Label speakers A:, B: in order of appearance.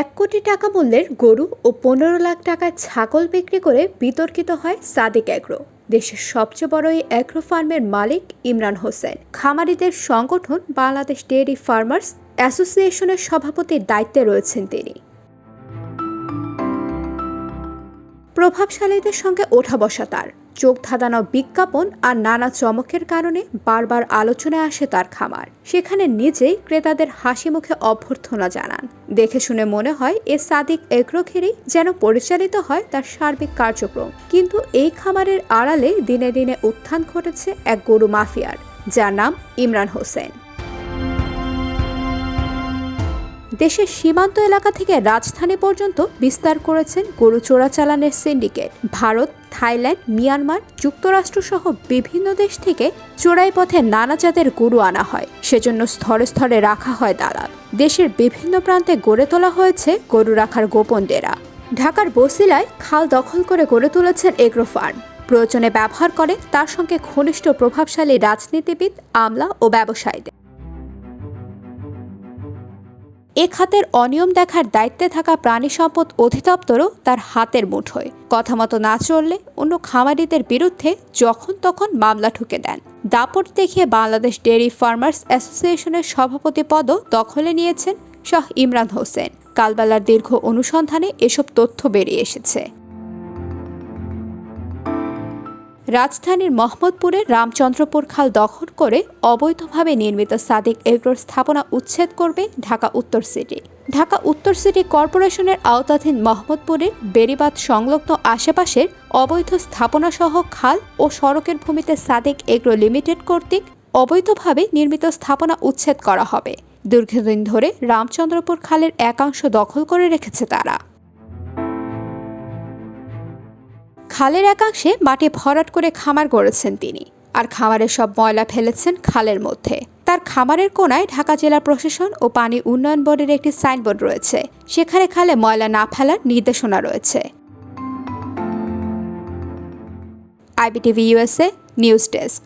A: এক কোটি টাকা মূল্যের গরু ও পনেরো লাখ টাকার ছাগল বিক্রি করে বিতর্কিত হয় সাদিক অ্যাগ্রো, দেশের সবচেয়ে বড় এই অ্যাগ্রো ফার্মের মালিক ইমরান হোসেন। খামারিদের সংগঠন বাংলাদেশ ডেয়ারি ফার্মার্স অ্যাসোসিয়েশনের সভাপতির দায়িত্বে রয়েছেন তিনি। প্রভাবশালীদের সঙ্গে ওঠা বসা তার। চোখ ধাঁধানো বিজ্ঞাপন আর নানা চমকের কারণে বারবার আলোচনায় আসে তার খামার। সেখানে নিজেই ক্রেতাদের হাসি মুখে অভ্যর্থনা জানান। দেখে শুনে মনে হয়, এ সাদিক এগ্রো যেন পরিচালিত হয় তার সার্বিক কার্যক্রম। কিন্তু এই খামারের আড়ালে দিনে দিনে উত্থান ঘটেছে এক গরু মাফিয়ার, যার নাম ইমরান হোসেন। দেশের সীমান্ত এলাকা থেকে রাজধানী পর্যন্ত বিস্তার করেছেন গরু চোরাচালানের সিন্ডিকেট। ভারত, থাইল্যান্ড, মিয়ানমার যুক্তরাষ্ট্র সহ বিভিন্ন দেশ থেকে চোরাই পথে নানা জাতের গরু আনা হয়। সেজন্য স্তরে স্তরে রাখা হয় দালাল। দেশের বিভিন্ন প্রান্তে গড়ে তোলা হয়েছে গরু রাখার গোপন ডেরা। ঢাকার বসিলায় খাল দখল করে গড়ে তুলেছেন এগ্রো ফার্ম। প্রয়োজনে ব্যবহার করে তার সঙ্গে ঘনিষ্ঠ প্রভাবশালী রাজনীতিবিদ, আমলা ও ব্যবসায়ীদের। এ খাতের অনিয়ম দেখার দায়িত্বে থাকা প্রাণী সম্পদ অধিদপ্তরও তার হাতের মুঠোয় কথা মতো না চললে অন্য খামারিদের বিরুদ্ধে যখন তখন মামলা ঠুকে দেন। দাপট দেখিয়ে বাংলাদেশ ডেয়ারি ফার্মার্স অ্যাসোসিয়েশনের সভাপতি পদও দখলে নিয়েছেন শাহ ইমরান হোসেন। কালবেলার দীর্ঘ অনুসন্ধানে এসব তথ্য বেরিয়ে এসেছে। রাজধানীর মোহাম্মদপুরের রামচন্দ্রপুর খাল দখল করে অবৈধভাবে নির্মিত সাদিক এগ্রোর স্থাপনা উচ্ছেদ করবে ঢাকা উত্তর সিটি। ঢাকা উত্তর সিটি কর্পোরেশনের আওতাধীন মোহাম্মদপুরের বেড়িবাঁধ সংলগ্ন আশেপাশের অবৈধ স্থাপনাসহ খাল ও সড়কের ভূমিতে সাদিক এগ্রো লিমিটেড কর্তৃক অবৈধভাবে নির্মিত স্থাপনা উচ্ছেদ করা হবে। দীর্ঘদিন ধরে রামচন্দ্রপুর খালের একাংশ দখল করে রেখেছে তারা। খালের একাংশে মাটি ভরাট করে খামার গড়েছেন তিনি। আর খামারের সব ময়লা ফেলেছেন খালের মধ্যে। তার খামারের কোনায় ঢাকা জেলা প্রশাসন ও পানি উন্নয়ন বোর্ডের একটি সাইনবোর্ড রয়েছে। সেখানে খালে ময়লা না ফেলার নির্দেশনা রয়েছে। IBTV USA news desk.